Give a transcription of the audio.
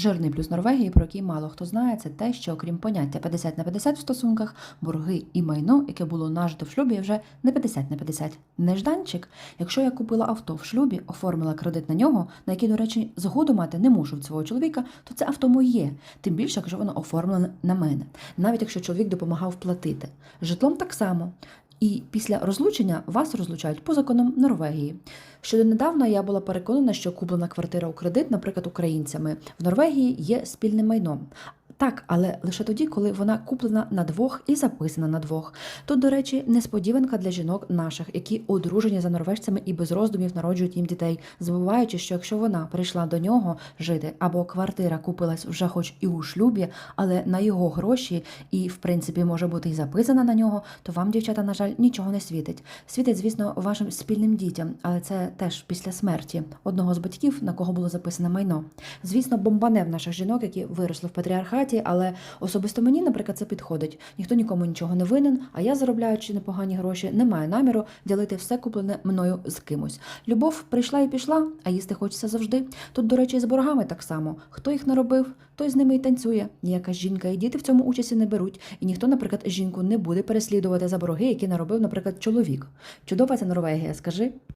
Жирний плюс Норвегії, про який мало хто знає, це те, що окрім поняття 50 на 50 в стосунках, борги і майно, яке було нажито в шлюбі, вже не 50 на 50. Нежданчик. Якщо я купила авто в шлюбі, оформила кредит на нього, на який, до речі, згоду мати не мушу від свого чоловіка, то це авто моє. Тим більше, якщо воно оформлене на мене, навіть якщо чоловік допомагав платити. Житлом так само. І після розлучення вас розлучають по законам Норвегії. Ще донедавна я була переконана, що куплена квартира у кредит, наприклад, українцями в Норвегії є спільним майном. Так, але лише тоді, коли вона куплена на двох і записана на двох. Тут, до речі, несподіванка для жінок наших, які одружені за норвежцями і без роздумів народжують їм дітей, забуваючи, що якщо вона прийшла до нього жити, або квартира купилась вже хоч і у шлюбі, але на його гроші, і в принципі може бути і записана на нього, то вам, дівчата, на жаль, нічого не світить. Світить, звісно, вашим спільним дітям, але це теж після смерті одного з батьків, на кого було записане майно. Звісно, бомбане в наших жінок, які виросли в патріархаті, але особисто мені, наприклад, це підходить. Ніхто нікому нічого не винен, а я, заробляючи непогані гроші, не маю наміру ділити все куплене мною з кимось. Любов прийшла і пішла, а їсти хочеться завжди. Тут, до речі, з боргами так само. Хто їх наробив, той з ними і танцює. Ніяка жінка і діти в цьому участі не беруть. І ніхто, наприклад, жінку не буде переслідувати за борги, які наробив, наприклад, чоловік. Чудова ця Норвегія, скажи.